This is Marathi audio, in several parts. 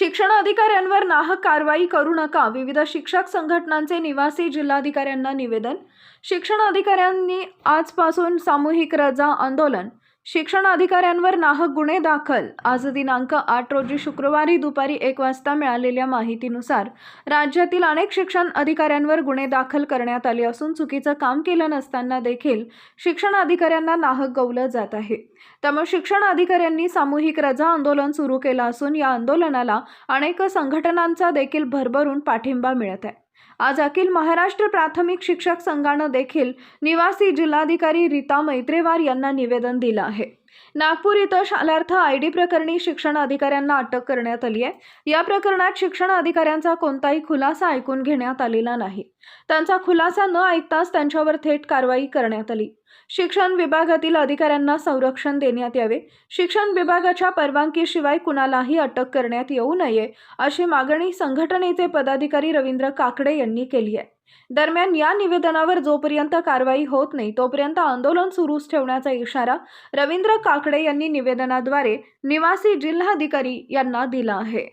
शिक्षण अधिकाऱ्यांवर नाहक कारवाई करू नका. विविध शिक्षक संघटनांचे निवासी जिल्हाधिकाऱ्यांना निवेदन. शिक्षण अधिकाऱ्यांनी आजपासून सामूहिक रजा आंदोलन शिक्षण अधिकाऱ्यांवर नाहक गुन्हे दाखल. आज दिनांक आठ रोजी शुक्रवारी दुपारी एक वाजता मिळालेल्या माहितीनुसार राज्यातील अनेक शिक्षण अधिकाऱ्यांवर गुन्हे दाखल करण्यात आले असून चुकीचं काम केलं नसताना देखील शिक्षण अधिकाऱ्यांना नाहक गवलं जात आहे. त्यामुळे शिक्षण अधिकाऱ्यांनी सामूहिक रजा आंदोलन सुरू केलं असून या आंदोलनाला अनेक संघटनांचा देखील भरभरून पाठिंबा मिळत आहे. आज अखिल महाराष्ट्र प्राथमिक शिक्षक संघानं देखील निवासी जिल्हाधिकारी रीता मैत्रेवार यांना निवेदन दिलं आहे. नागपूर इथं शालार्थ आय डी प्रकरणी शिक्षण अधिकाऱ्यांना अटक करण्यात आली आहे. या प्रकरणात शिक्षण अधिकाऱ्यांचा कोणताही खुलासा ऐकून घेण्यात आलेला नाही. त्यांचा खुलासा न ऐकताच त्यांच्यावर थेट कारवाई करण्यात आली. शिक्षण विभागातील अधिकाऱ्यांना संरक्षण देण्यात यावे. शिक्षण विभागाच्या परवानगीशिवाय कुणालाही अटक करण्यात येऊ नये अशी मागणी संघटनेचे पदाधिकारी रवींद्र काकडे यांनी केली आहे. दरम्यान या निवेदनावर जोपर्यंत कारवाई होत नाही तोपर्यंत आंदोलन सुरूच ठेवण्याचा इशारा रवींद्र काकडे यांनी निवेदनाद्वारे निवासी जिल्हाधिकारी यांना दिला आहे.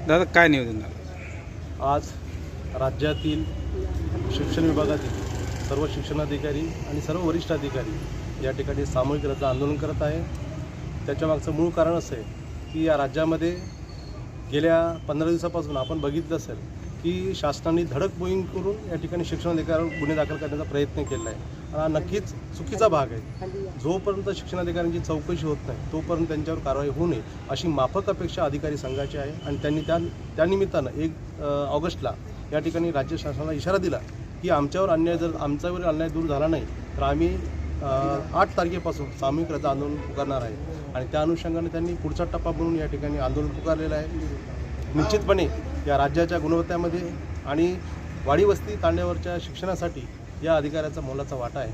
दादा काय निवेदन आज राज्यातील शिक्षण विभागातील सर्व शिक्षणाधिकारी आणि सर्व वरिष्ठ अधिकारी या ठिकाणी सामूहिक रजा आंदोलन करत आहे. त्याच्यामागचं मूळ कारण असं आहे की या राज्यामध्ये गेल्या पंधरा दिवसापासून आपण बघितलं असेल की शासनाने धडक मोहीम करून या ठिकाणी शिक्षणाधिकाऱ्यावर गुन्हे दाखल करण्याचा प्रयत्न केला आहे. आणि हा नक्कीच चुकीचा भाग आहे. जोपर्यंत शिक्षणाधिकाऱ्यांची चौकशी होत नाही तोपर्यंत त्यांच्यावर कारवाई होऊ नये अशी माफक अपेक्षा अधिकारी संघाची आहे. आणि त्यांनी त्या त्यानिमित्तानं एक ऑगस्टला या ठिकाणी राज्य शासनाला इशारा दिला की आमच्यावर अन्याय जर आमच्यावर अन्याय दूर झाला नाही तर आम्ही आठ तारखेपासून सामूहिक रजा आंदोलन पुकारणार आहे. आणि त्या अनुषंगाने त्यांनी पुढचा टप्पा म्हणून या ठिकाणी आंदोलन पुकारलेलं आहे. निश्चितपणे या राज्याच्या गुणवत्तेमध्ये आणि वाडी वस्ती तांड्यावरच्या शिक्षणासाठी या अधिकाऱ्याचा मोलाचा वाटा आहे.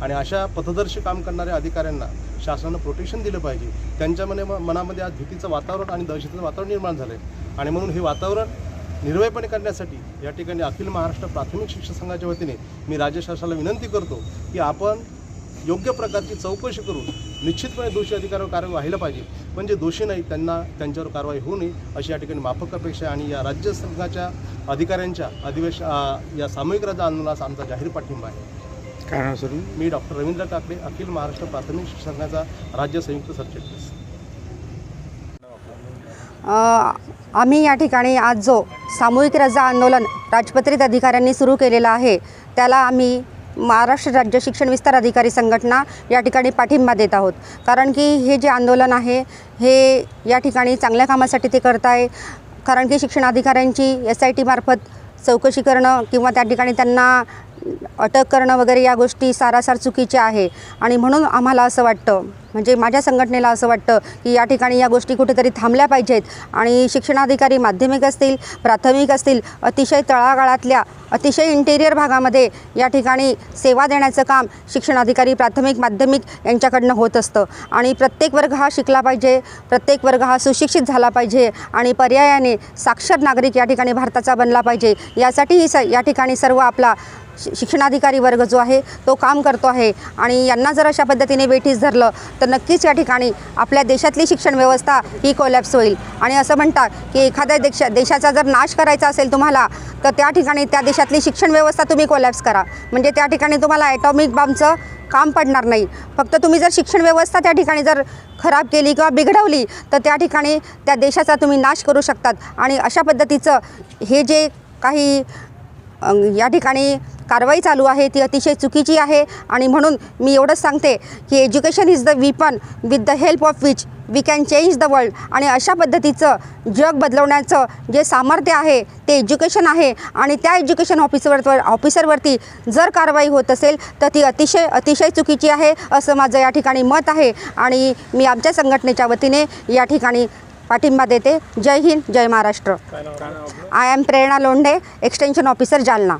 आणि अशा पथदर्शी काम करणाऱ्या अधिकाऱ्यांना शासनानं प्रोटेक्शन दिलं पाहिजे. त्यांच्यामध्ये मनामध्ये आज भीतीचं वातावरण आणि दहशतीचं वातावरण निर्माण झालं आहे आणि म्हणून हे वातावरण निर्भयपणे करण्यासाठी या ठिकाणी अखिल महाराष्ट्र प्राथमिक शिक्षण संघाच्या वतीने मी राज्य शासनाला विनंती करतो की आपण योग्य प्रकारची चौकशी करून निश्चितपणे दोषी अधिकाऱ्यावर कारवाई व्हायला पाहिजे. पण जे दोषी नाही त्यांना त्यांच्यावर कारवाई होऊ नये अशी या ठिकाणी माफक अपेक्षा आणि या राज्य संघाच्या अधिकाऱ्यांच्या अधिवेश या सामूहिक रजा आंदोलनाचा आमचा जाहीर पाठिंबा आहे. कारण मी डॉक्टर रवींद्र काकडे अखिल महाराष्ट्र प्राथमिक शिक्षण संघाचा राज्य संयुक्त सरचिटणीस. आम्ही या ठिकाणी आज जो सामूहिक रजा आंदोलन राजपत्रित अधिकाऱ्यांनी सुरू केलेलं आहे त्याला आम्ही महाराष्ट्र राज्य शिक्षण विस्तार अधिकारी संघटना या ठिकाणी पाठिंबा देत आहोत. कारण की हे जे आंदोलन आहे हे या ठिकाणी चांगल्या कामासाठी ते करत आहे कारण की शिक्षण अधिकाऱ्यांची एस आय टीमार्फत चौकशी करणं किंवा त्या ठिकाणी त्यांना अटक करणं वगैरे या गोष्टी सारासार चुकीच्या आहे. आणि म्हणून आम्हाला असं वाटतं म्हणजे माझ्या संघटनेला असं वाटतं की या ठिकाणी या गोष्टी कुठेतरी थांबल्या पाहिजेत. आणि शिक्षणाधिकारी माध्यमिक असतील प्राथमिक असतील अतिशय तळागाळातल्या अतिशय इंटेरियर भागामध्ये या ठिकाणी सेवा देण्याचं काम शिक्षणाधिकारी प्राथमिक माध्यमिक यांच्याकडनं होत असतं. आणि प्रत्येक वर्ग हा शिकला पाहिजे प्रत्येक वर्ग हा सुशिक्षित झाला पाहिजे आणि पर्यायाने साक्षर नागरिक या ठिकाणी भारताचा बनला पाहिजे. यासाठी ही स या ठिकाणी सर्व आपला शिक्षणाधिकारी वर्ग जो आहे तो काम करतो आहे आणि यांना जर अशा पद्धतीने वेठीस धरलं तर नक्कीच या ठिकाणी आपल्या देशातली शिक्षण व्यवस्था ही कोलॅप्स होईल. आणि असं म्हणतात की एखाद्या देशा देशाचा जर नाश करायचा असेल तुम्हाला तर त्या ठिकाणी त्या देशातली शिक्षण व्यवस्था तुम्ही कोलॅप्स करा. म्हणजे त्या ठिकाणी तुम्हाला ॲटॉमिक बॉम्बचं काम पडणार नाही. फक्त तुम्ही जर शिक्षण व्यवस्था त्या ठिकाणी जर खराब केली किंवा बिघडवली तर त्या ठिकाणी त्या देशाचा तुम्ही नाश करू शकतात. आणि अशा पद्धतीचं हे जे काही या ठिकाणी कारवाई चालू आहे ती अतिशय चुकीची आहे. आणि म्हणून मी एवढंच सांगते की education is the weapon with the help of which we can change the world आणि अशा पद्धतीचं जग बदलवण्याचं जे सामर्थ्य आहे ते एज्युकेशन आहे. आणि त्या एज्युकेशन ऑफिसरवर ऑफिसरवरती जर कारवाई होत असेल तर ती अतिशय अतिशय चुकीची आहे असं माझं या ठिकाणी मत आहे. आणि मी आमच्या संघटनेच्या वतीने या ठिकाणी पाठिंबा देते. जय हिंद जय Maharashtra. I am Prerna Londhe extension officer Jalna.